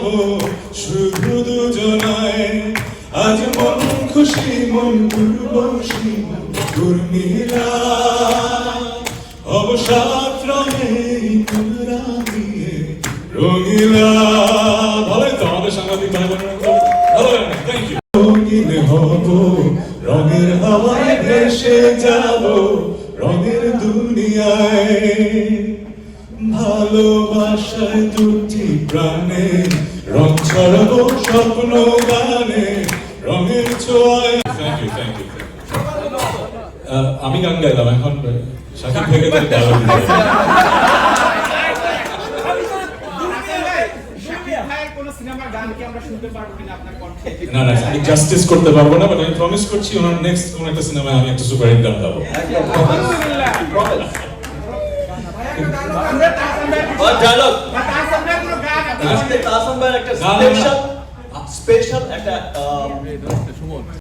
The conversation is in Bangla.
যাব শুধু দুজনায় আজ মন খুশি, মন উর্বশী উর্মিলা। অবসাদ রঙে দিয়ে রঙিলা। ভালোই তো আমাদের সাংবাদিক ভাই ভালো থ্যাংক রঙের হাওয়ায় ভেসে যাব রঙের দুনিয়ায়। ভালোবাসায় দুটি প্রাণে রং ছড়াবো স্বপ্ন গানে রঙের ছোঁয়ায়। থ্যাংক ইউ থ্যাংক ইউ আমি গান গাইলাম এখন সাকিব থেকে তো dialogue দিতে হবে। শাকিব ভাইয়ের কোনো সিনেমার গান কি আমরা শুনতে পারব কিনা আপনার কণ্ঠে না না আমি জাস্টিস করতে পারব না বাট আমি প্রমিস করছি ওনার নেক্সট কোন একটা সিনেমায় আমি একটা সুপার হিট গান গাবো। That's the Tasambar actor. Special, special attack. Um,